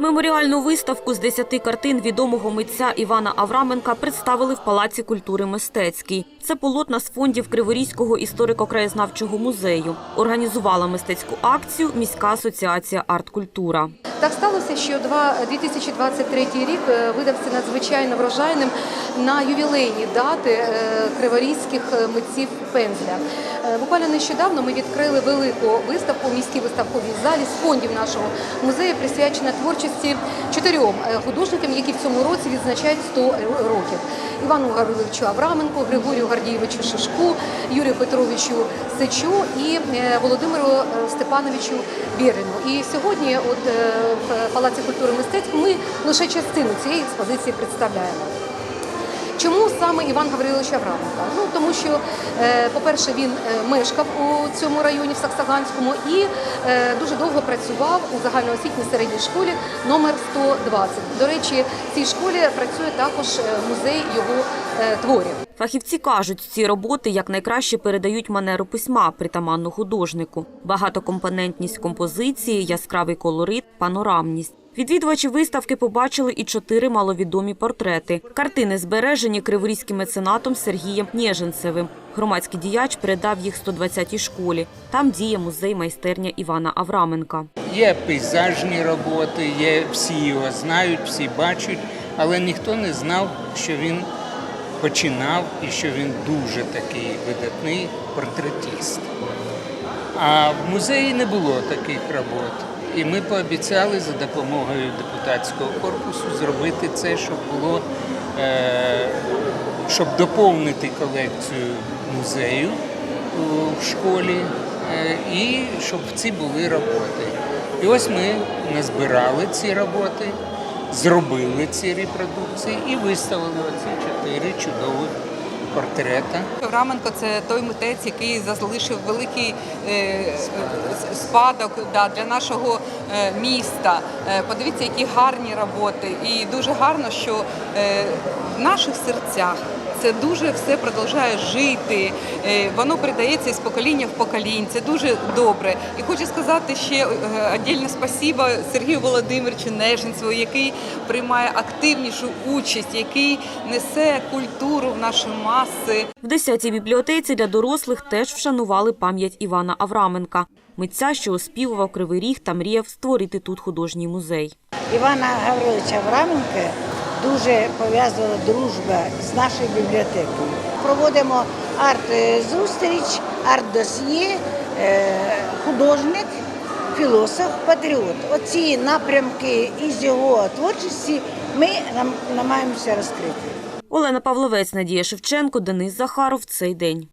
Меморіальну виставку з 10 картин відомого митця Івана Авраменка представили в Палаці культури мистецький. Це полотна з фондів Криворізького історико-краєзнавчого музею. Організувала мистецьку акцію міська асоціація арт-культура. Так сталося, що два- 2023 рік е, видався надзвичайно врожайним на ювілейні дати е, криворізьких е, митців пензля. Буквально нещодавно ми відкрили велику виставку в міській виставковій залі з фондів нашого музею, присвячена творчості чотирьом художникам, які в цьому році відзначають 100 років. Івану Гавриловичу Авраменку, Григорію Гордієвичу Шишку, Юрію Петровичу Сечу і Володимиру Степановичу Бірину. І сьогодні, от в Палаці культури мистецтв ми лише частину цієї експозиції представляємо. Чому саме Іван Гаврилович Авраменко? Ну тому що, е, по-перше, він е, мешкав у цьому районі в Саксаганському і е, дуже довго працював у загальноосвітній середній школі номер 120. До речі, в цій школі працює також музей його творів. Фахівці кажуть, ці роботи якнайкраще передають манеру письма притаманну художнику, багатокомпонентність композиції, яскравий колорит, панорамність. Відвідувачі виставки побачили і чотири маловідомі портрети. Картини збережені криворізьким меценатом Сергієм Нєженцевим. Громадський діяч передав їх 120-й школі. Там діє музей майстерня Івана Авраменка. Є пейзажні роботи, є всі його знають, всі бачать, але ніхто не знав, що він починав і що він дуже такий видатний портретіст. А в музеї не було таких робот. І ми пообіцяли за допомогою депутатського корпусу зробити це, щоб було, е, щоб доповнити колекцію музею в школі е, і щоб ці були роботи. І ось ми назбирали ці роботи, зробили ці репродукції і виставили оці чотири чудових портрета. Раменко це той митець, який залишив великий е, спадок для нашого е, міста. Е, подивіться, які гарні роботи. І дуже гарно, що в наших серцях. Це дуже все продовжує жити, е, воно передається із покоління в поколінь. Це дуже добре. І хочу сказати ще віддільне спасибо Сергію Володимировичу Неженцеву, який приймає активнішу участь, який несе культуру в наші маси. В 10-й бібліотеці для дорослих теж вшанували пам'ять Івана Авраменка, митця, що оспівував Кривий Ріг та мріяв створити тут художній музей. Івана Гавриловича Авраменка дуже пов'язувала дружба з нашою бібліотекою. Проводимо арт-зустріч, арт-досьє, е, художник, філософ, патріот. Оці напрямки із його творчості ми намагаємося розкрити. Олена Павловець, Надія Шевченко, Денис Захаров. Цей день.